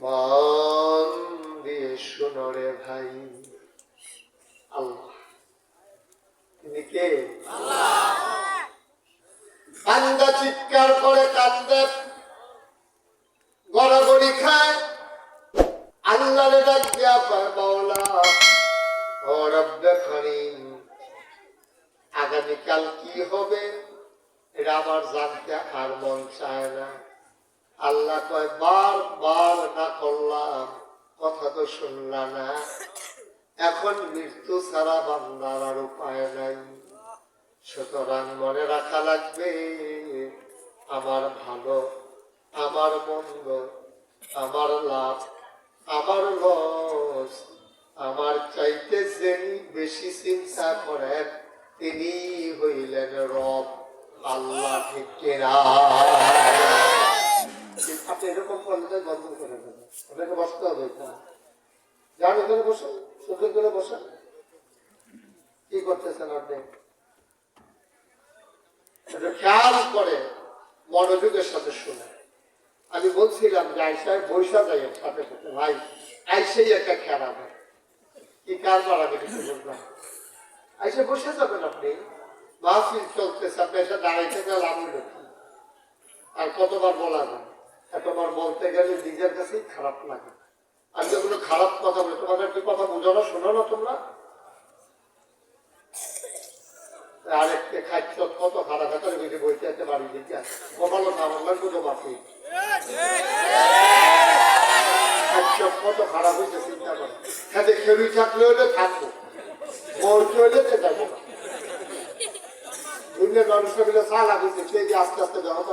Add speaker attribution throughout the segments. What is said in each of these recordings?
Speaker 1: মন দিয়ে শুনো রে ভাই। আল্লাহ। কান্দা চিৎকার করে কান্দে গড়াগড়ি খায়। আল্লাহরে ডাক দিয়া পায় মাওলা, ও রব্বে আগামীকাল কি হবে? এটা আমার জানতে আর মন চায় না। আল্লাহ কয়, বার বার না করলাম। কথা তো শুনলা না। এখন মৃত্যু ছাড়া বান্দার আর উপায় নাই। সুতরাং মনে রাখা লাগবে, আমার ভালো, আমার মন্দ, আমার লাভ, আমার লস, আমার চাইতে যিনি বেশি চিন্তা করেন তিনি হইলেন রব। আল্লাহ ঠিক আপনি এরকম করে করে কি আপনি? খেয়াল করে মনোযোগের সাথে শুনে। আমি বলছিলাম যে আইসায় বৈশা যাই সাথে ভাই আইসেই একটা খেলা কি কারবার আমি কিছু বললাম। আইসে বসে যাবেন আপনি। মাহফিল চলতেছে আপনি এসে দাঁড়াইতে গেলে আর কতবার বলা যায় এতবার বলতে গেলে নিজের কাছেই খারাপ লাগে। আমি যেগুলো খারাপ কথা বলি, তোমাদের কি কথা বুঝো না, শোনো না তোমরা? কত খারাপ কত খারাপ হয়েছে থাকলে হলে থাকব আস্তে আস্তে জনতা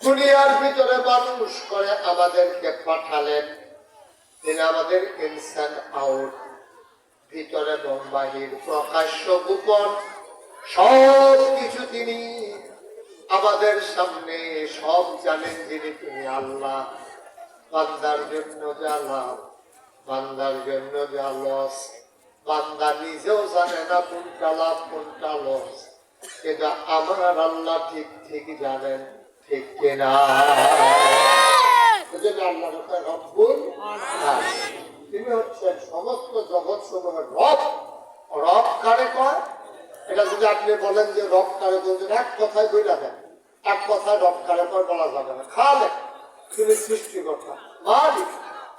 Speaker 1: দুনিয়ার ভিতরে মানুষ করে আমাদেরকে পাঠালেন। তিনি আমাদের ইনসান আউট ভিতরে এবং বাহির, প্রকাশ্য গোপন সব কিছু তিনি আমাদের সামনে, সব জানেন যিনি তিনি আল্লাহ। বান্দার জন্য যা লাভ বান্দার জন্য যা লস বান্দা নিজেও জানে না কোনটা লাভ, কোনটা লস। এটা আমার আল্লাহ ঠিক ঠিক জানেন। ঠিক কিনা আল্লাহ রব্বুল রব্বুল তিনি হচ্ছেন সমস্ত জগৎ সমূহের রব রব কারে কয়? এটা যদি আপনি বলেন যে রব কারে বলছেন এক কথায় এক কথায় রব কারে কয় বলা যাবে না। খালে তিনি সৃষ্টিকর্তা মালিক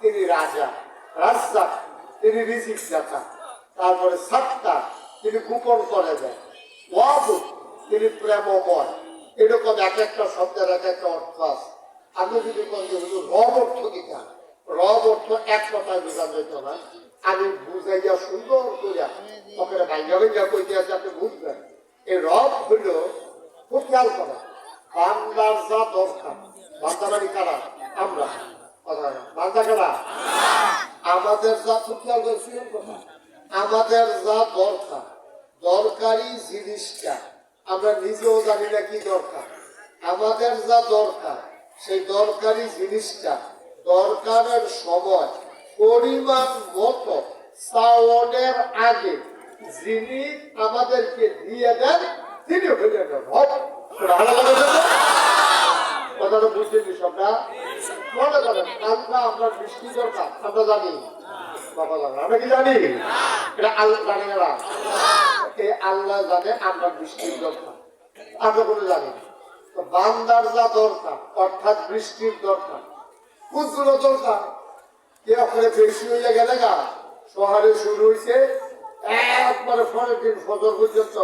Speaker 1: তিনি রাজা তিনি রিজিক দাতা তারপরে সত্তা তিনি গোপন করে ওয়াবুদ তিনি প্রেমময়। এরকম এক একটা শব্দের এক একটা অর্থ আছে। আমি যদি হুজুর, রব অর্থ কিনা রব অর্থ এক কথায় বোঝা যেত না। আমি বুঝাইয়া সুন্দর করিয়া ওখানে ভাইয়া ভাইয়া কইতে আছে আপনি বুঝবেন এই রব হইল খুব খেয়াল করা বান্দার যা দরকার বান্দা বাড়ি কারা আমরা কথা না। বান্দা কারা আমাদের যা খুব খেয়াল করে শুনুন কথা আমাদের যা দরকার দরকারি জিনিসটা আমরা নিজেও জানি না কি দরকার। আমাদের যা দরকার, সেই দরকারি জিনিসটা, দরকারের সময়, পরিমাণ মতো চাওয়ানের আগে যিনি আমাদেরকে দিয়ে দেন, তিনি আমরা? জানি। বাবা জানে কি জানি? আল্লাহ জানে না। এই আল্লাহ জানে আমরা বৃষ্টির দরকার। আমরা কোনো জানি। তো বান্দার যা দরকার অর্থাৎ বৃষ্টির দরকার। কোনগুলো দরকার। কে ওখানে বেশি হয়ে গেলে গা? শহরে শুরু হয়েছে একবারে পরের দিন ফজর পর্যন্ত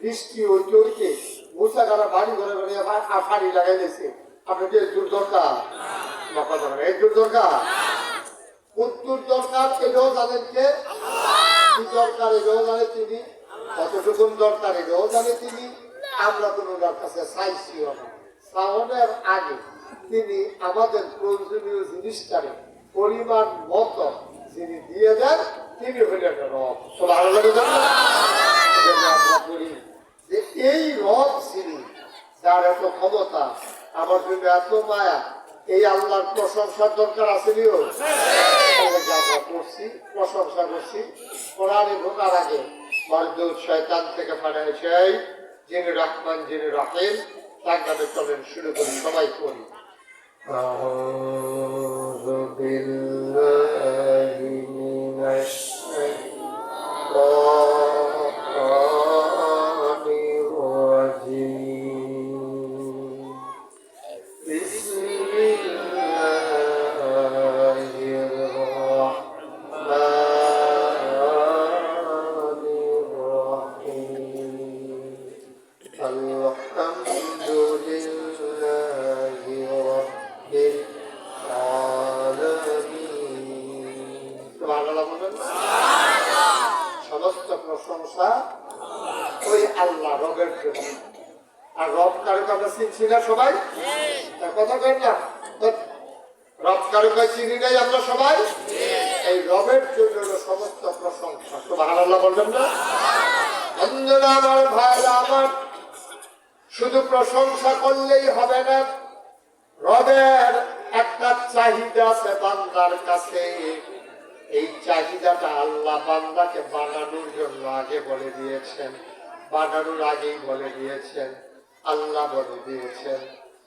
Speaker 1: বৃষ্টি হইতে হইতে মুসা খারা বাড়ি ঘরে ঘরে ফাড়ি লাগাই দিয়েছে আপনাকে এই জোর দরকার? জানেন, এই জোর দরকার? উত্তর দরকার এটাও জানেন কে? দরকার এটাও জানে তিনি? কতটুকুন দরকার এটাও জানে তিনি আমরা কোনো কাছে চাইছিও না। শ্রাবণের আগে তিনি আমাদের প্রয়োজনীয় জিনিসটারে পরিমাণ মতো যিনি দিয়ে দেন, তিনি হলেন রব। বলি যে এই রব যিনি, যার এত ক্ষমতা, আমার জন্য এত মায়া, এই আল্লাহর প্রশংসার দরকার আছে আমরা করছি, প্রশংসা করছি, কোরআনে ঢোকার আগে মারদুদ শয়তান থেকে ফাটায় সেই যিনি রহমান যিনি রাহেম তার নামে চলেন শুরু করি সবাই করি أعوذ بالله من الشيطان প্রশংসা ওই আল্লাহ, রবের জন্য আর রব কারুক আমরা চিনছি না সবাই? কথা কেন না। রব কারুক চিনি নাই আমরা সবাই? এই রবের জন্য সমস্ত প্রশংসা। তো ভালো আল্লাহ বলবেন না? বন্ধুরা আমার ভাইরা আমার। শুধু প্রশংসা করলেই হবে না। রবের একটা চাহিদা আছে বান্দার কাছে। এই চাহিদাটা আল্লাহ বান্দাকে বানানোর জন্য আগে বলে দিয়েছেন বানানোর আগেই বলে দিয়েছেন আল্লাহ বলে দিয়েছেন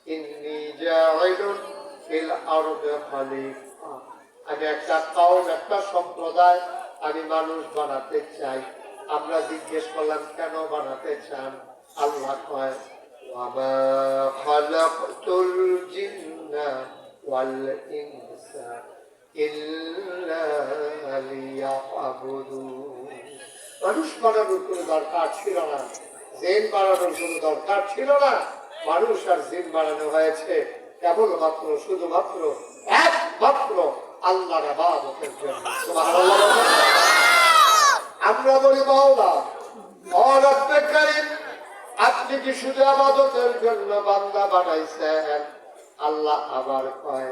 Speaker 1: ইন্নি জাইলুন ফিল আরদে খলিফা আমি একটা কাউম একটা সম্প্রদায় আমি মানুষ বানাতে চাই আমরা জিজ্ঞেস করলাম কেন বানাতে চান আল্লাহ কয় وما خلقت الجن والإنس إلا ليعبدون মানুষ বানানোর কোনো দরকার ছিল না। জেন বানানোর কোনো দরকার ছিল না। মানুষ আর জিন বানানো হয়েছে কেবলমাত্র, শুধুমাত্র একমাত্র আল্লাহর আবাদতের জন্য? আমরা বলি মাওলা রব্বে আপনি কি শুধু আবাদতের জন্য বান্দা বানাইছেন? আল্লাহ আবার কয়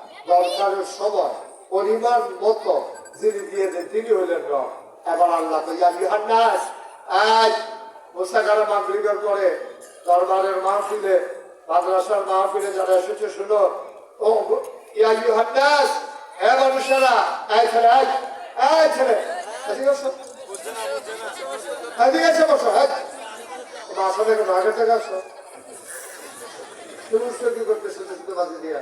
Speaker 1: দরকারের সময় পরিমাণ মতো যিনি দিয়ে দেন তিনি হইলেন রব। এবার আল্লাহ তো হান্নাস আজ পরে দরবারের মাহফিলে মাদ্রাসার মাহফিলে যারা এসেছে শুনো। ও হ্যাঁ মানুষেরা এই ছেলে এই, এই ছেলে। বসো হ্যাঁ আসলে থেকে আসো। তুমি করতেছো? দিয়া।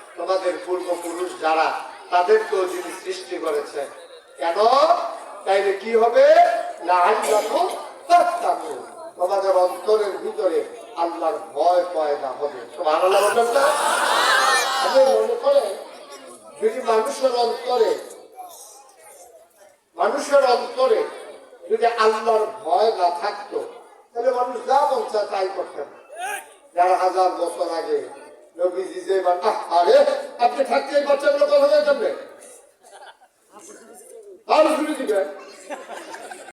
Speaker 1: তোমাদের পূর্বপুরুষ যারা, তাদেরকেও যিনি সৃষ্টি করেছেন। কেন? তাইলে কি হবে? তোমাদের অন্তরের ভিতরে আল্লাহর ভয় পয়দা হবে। মনে করেন যদি মানুষের অন্তরে মানুষের অন্তরে যদি আল্লাহর ভয় না থাকতো, তাহলে মানুষ যা চায় তাই করতেন। দেড় হাজার বছর আগে নবীজি যে বা- আরে আপনি থাকতে এই বাচ্চাগুলো কথা কেমনে আর শুনে দিবেন